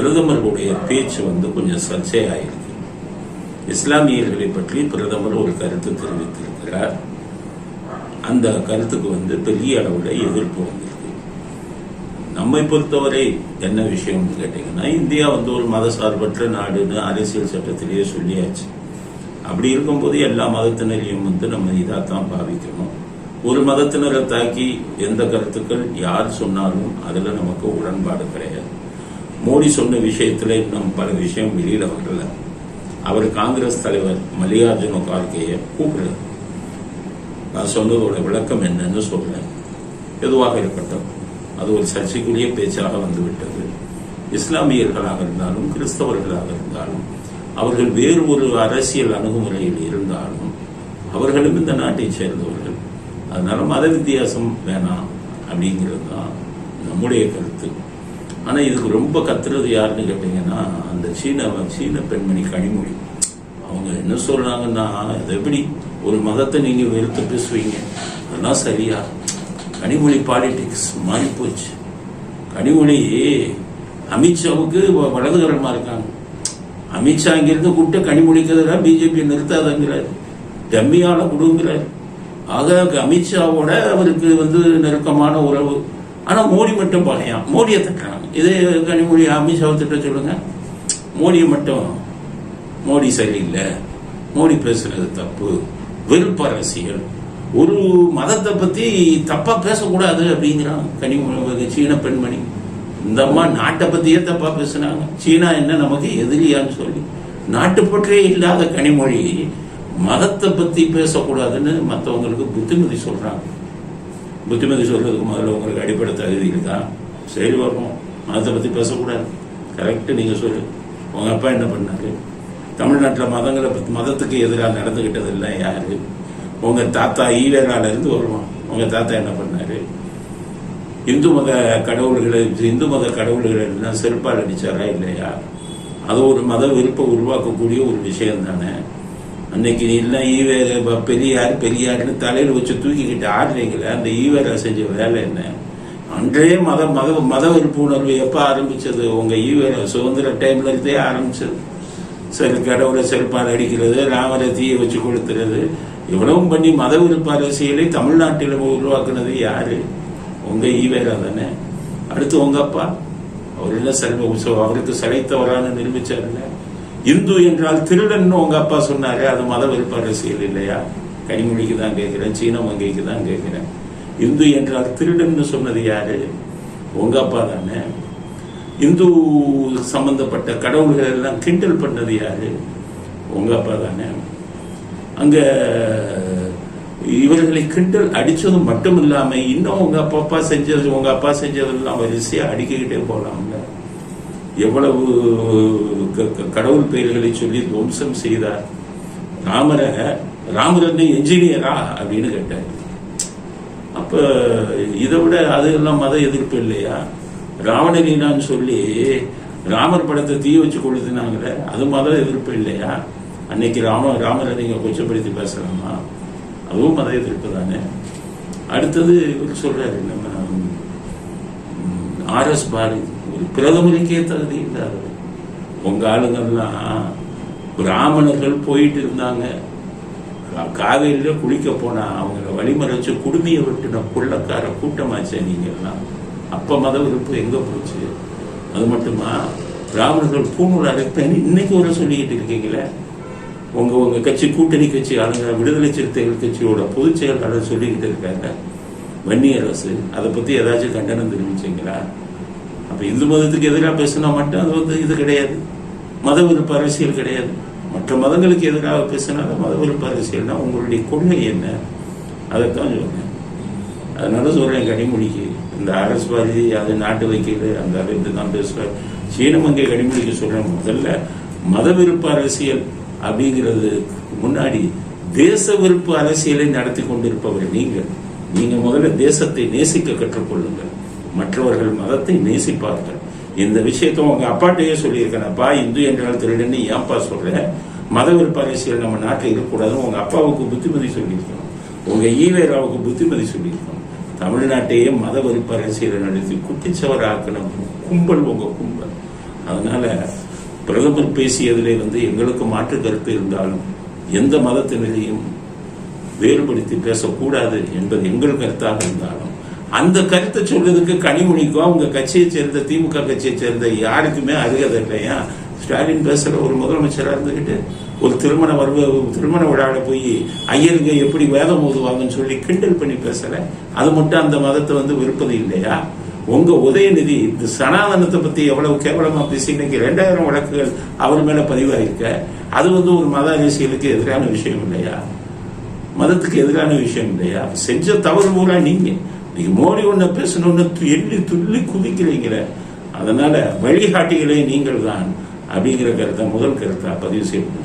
பிரதமர்களுடைய பேச்சு வந்து கொஞ்சம் சர்ச்சையாயிருக்கு. இஸ்லாமியர்களை பற்றி பிரதமர் ஒரு கருத்து தெரிவித்திருக்கிறார். அந்த கருத்துக்கு வந்து பெரிய அளவில் எதிர்ப்பு வந்திருக்கு. நம்மை பொறுத்தவரை என்ன விஷயம்னு கேட்டீங்கன்னா இந்தியா வந்து ஒரு மதசார்பற்ற நாடுன்னு அரசியல் சட்டத்திலேயே சொல்லியாச்சு. அப்படி இருக்கும்போது எல்லா மதத்தினரையும் வந்து நம்ம இதாக தான் பாவிக்கணும். ஒரு மதத்தினரை தாக்கி எந்த கருத்துக்கள் யார் சொன்னாலும் அதில் நமக்கு உடன்பாடு கிடையாது. மோடி சொன்ன விஷயத்துல இன்னும் பல விஷயம் வெளியில வரல. அவர் காங்கிரஸ் தலைவர் மல்லிகார்ஜுன கார்கேயை கூப்பிடுறார் நான் சொன்னதோட விளக்கம் என்னன்னு சொல்றேன். எதுவாக இருக்கட்டும் அது ஒரு சர்ச்சைக்குரிய பேச்சாக வந்துவிட்டது. இஸ்லாமியர்களாக இருந்தாலும் கிறிஸ்தவர்களாக இருந்தாலும் அவர்கள் வேறு ஒரு அரசியல் அணுகுமுறையில் இருந்தாலும் அவர்களும் இந்த நாட்டை சேர்ந்தவர்கள். அதனால மத வித்தியாசம் வேணாம் அப்படிங்கிறது தான் நம்முடைய கருத்து. ஆனால் இதுக்கு ரொம்ப கத்துறது யாருன்னு கேட்டீங்கன்னா அந்த சீன சீன பெண்மணி கனிமொழி. அவங்க என்ன சொல்கிறாங்கன்னா அது எப்படி ஒரு மதத்தை நீங்கள் வெறுத்து பேசுவீங்க? அதெல்லாம் சரியா? கனிமொழி பாலிடிக்ஸ் மாறி போச்சு. கனிமொழி அமித்ஷாவுக்கு வ- இருக்காங்க. அமித்ஷா இங்கிருந்து கூப்பிட்டு கனிமொழிக்கு எதிராக பிஜேபி நிறுத்தாதங்கிறார். டம்மியால் கொடுங்கிறார். ஆக அமித்ஷாவோட அவருக்கு வந்து நெருக்கமான உறவு. ஆனால் மோடி மட்டும் பகையாம் மோடியை தட்டுறாங்க இதே கனிமொழி அமித்ஷாவை திட்ட சொல்லுங்க. மோடியை மட்டும் மோடி சரியில்லை. மோடி பேசுறது தப்பு. வெறுப்பு அரசியல் ஒரு மதத்தை பத்தி தப்பா பேசக்கூடாது அப்படிங்கிறான் கனிமொழி சீன பெண்மணி. இந்த அம்மா நாட்டை பத்தியே தப்பா பேசுனாங்க. சீனா என்ன நமக்கு எதிரியான்னு சொல்லி. நாட்டுப்பற்றே இல்லாத கனிமொழி மதத்தை பத்தி பேசக்கூடாதுன்னு மற்றவங்களுக்கு புத்திமதி சொல்றாங்க. புத்திமதி சொல்றதுக்கு முதல்ல உங்களுக்கு அடிப்படை தகுதி தான் சரி வரணும் மதத்தை பத்தி பேசக்கூடாது. கரெக்டு நீங்க சொல்லு. உங்க அப்பா என்ன பண்ணாரு? தமிழ்நாட்டில் மதங்களை மதத்துக்கு எதிராக நடந்துகிட்டது யார்? யாரு உங்க தாத்தா ஈவேரால இருந்து வருவான். உங்க தாத்தா என்ன பண்ணாரு? இந்து மத கடவுள்களை இந்து மத கடவுள்களை எல்லாம் செருப்பால் அடிச்சாரா இல்லையா? அது ஒரு மத விருப்பம் உருவாக்கக்கூடிய ஒரு விஷயம் தானே அன்னைக்கு எல்லாம் ஈவேர பெரியார் பெரியார்னு தலையில் வச்சு தூக்கிக்கிட்டு ஆடுறீங்களே அந்த ஈவேரா செஞ்ச வேலை என்ன? அன்றே மத மத மத வெறுப்பு உணர்வு ஆரம்பித்தது ஆரம்பிச்சது? உங்க ஈவேரா சுதந்திர டைம்ல இருந்தே ஆரம்பிச்சது. சரி கடவுளை செருப்பால் அடிக்கிறது ராமரை தீயை வச்சு கொடுத்துறது இவ்வளவும் பண்ணி மத விருப்ப அரசியலை தமிழ்நாட்டில் உருவாக்குனது யாரு? உங்கள் ஈவேரா தானே. அடுத்து உங்க அப்பா. அவர் என்ன செல்வ உற்சவ அவருக்கு சிலைத்தவரான நிரூபிச்சாருல்ல. இந்து என்றால் திருடன் உங்க அப்பா சொன்னாரு அது மத வெறுப்பு அரசியல் இல்லையா? கனிமொழிக்கு தான் கேட்கிறேன் சீன மங்கைக்கு தான் கேட்கிறேன். இந்து என்றால் திருடன்னு சொன்னது யாரு? உங்க அப்பா தானே. இந்து சம்பந்தப்பட்ட கடவுள்கள் எல்லாம் கிண்டல் பண்ணது யாரு? உங்க அப்பா தானே. அங்க இவர்களை கிண்டல் அடிச்சது மட்டும் இல்லாம இன்னும் உங்க அப்பா அப்பா செஞ்சது உங்க அப்பா செஞ்சதெல்லாம் வரிசையா அடிக்கிட்டே போலாம்ல எவ்வளவு கடவுள் பெயர்களை சொல்லி துவம்சம் செய்தார். ராமரை ராமர் வந்து என்ஜினியரா அப்படின்னு கேட்டார். அப்ப இதை விட அதெல்லாம் மத எதிர்ப்பு இல்லையா? ராவணலீனான்னு சொல்லி ராமர் படத்தை தீ வச்சு கொளுத்துனாங்களே அது மத எதிர்ப்பு இல்லையா? அன்னைக்கு ராம ராமரை நீங்க கொச்சப்படுத்தி பேசலாமா? அதுவும் மத எதிர்ப்பு தானே. அடுத்தது இவர் சொல்றாரு நம்ம ஆர் எஸ் பாரதி ஒரு பிரதமருக்கே தகுதி இல்லாதவர். உங்க ஆளுங்கெல்லாம் பிராமணர்கள் போயிட்டு இருந்தாங்க. காவேரியில் குளிக்க போனா அவங்கள வழிமறைச்சு குடுமையை விட்டுன கொள்ளக்கார கூட்டமாச்சே நீங்கள்லாம். அப்போ மத விருப்பு எங்கே போச்சு? அது மட்டுமா? பிராமணர்கள் பூணூல் அழைப்பேன் இன்னைக்கு ஒரு சொல்லிக்கிட்டு இருக்கீங்களே? உங்கள் உங்கள் கட்சி கூட்டணி கட்சி ஆளுங்க விடுதலை சிறுத்தைகள் கட்சியோட பொதுச் செயலாளர் சொல்லிக்கிட்டு இருக்காங்க. வன்னி அரசு அதை பற்றி ஏதாச்சும் கண்டனம் தெரிவிச்சிங்களா? அப்ப இந்து மதத்துக்கு எதிராக பேசினா மட்டும் அது வந்து இது கிடையாது. மத விருப்ப அரசியல் கிடையாது. மற்ற மதங்களுக்கு எதிராக பேசினாலும் மத விருப்ப அரசியல்னா உங்களுடைய கொள்கை என்ன? அதைத்தான் சொல்றேன். அதனால சொல்றேன் கனிமொழிக்கு. இந்த அரசுவாதி பாரதி அது நாட்டு வைக்கிறது அந்த அளவுக்கு தான் பேசுவார். சீனமங்கை கனிமொழிக்கு சொல்றேன் முதல்ல மத விருப்ப அரசியல் அப்படிங்கிறது முன்னாடி தேச விருப்ப அரசியலை நடத்தி கொண்டிருப்பவர் நீங்கள் நீங்க முதல்ல தேசத்தை நேசிக்க கற்றுக்கொள்ளுங்கள். மற்றவர்கள் மதத்தை நேசிப்பார்கள். இந்த விஷயத்த உங்க அப்பாட்டையே சொல்லியிருக்கேனப்பா இந்து என்றால் திருடன்னு ஏன்பா சொல்றேன் மத விற்பரசியல் நம்ம நாட்டில் இருக்கக்கூடாதுன்னு உங்க அப்பாவுக்கு புத்திமதி சொல்லியிருக்கணும். உங்க ஈவேராவுக்கு புத்திமதி சொல்லியிருக்கணும். தமிழ்நாட்டையே மத வெறுப்பு நடத்தி குட்டிச்சவர் கும்பல் உங்க கும்பல். அதனால பிரதமர் பேசியதிலே வந்து எங்களுக்கு மாற்று கருத்து இருந்தாலும் எந்த மதத்தினரையும் வேறுபடுத்தி பேசக்கூடாது என்பது எங்கள் கருத்தாக இருந்தாலும் அந்த கருத்தை சொல்றதுக்கு கனிமொழிக்கும் அவங்க கட்சியை சேர்ந்த திமுக கட்சியை சேர்ந்த யாருக்குமே அருகதை இல்லையா? ஸ்டாலின் பேசுற ஒரு முதலமைச்சராக இருந்துகிட்டு ஒரு திருமண வருவ திருமண விழாவில் போய் ஐயருங்க எப்படி வேதம் ஓதுவாங்கன்னு சொல்லி கிண்டல் பண்ணி பேசல. அது மட்டும் அந்த மதத்தை வந்து விருப்பது இல்லையா? உங்க உதயநிதி இந்த சனாதனத்தை பத்தி எவ்வளவு கேவலமா பேசி இன்னைக்கு ரெண்டாயிரம் வழக்குகள் அவர் மேல பதிவாயிருக்க. அது வந்து ஒரு மத அரசியலுக்கு எதிரான விஷயம் இல்லையா? மதத்துக்கு எதிரான விஷயம் இல்லையா? செஞ்ச தவறு பூரா நீங்க நீங்க மோடி ஒன்ன பேசணும்னு து- எள்ளி துள்ளி குதிக்கிறீங்கிற அதனால வழிகாட்டிகளே நீங்கள் தான் அப்படிங்கிற கருத்தை முதல் கருத்தா பதிவு செய்யணும்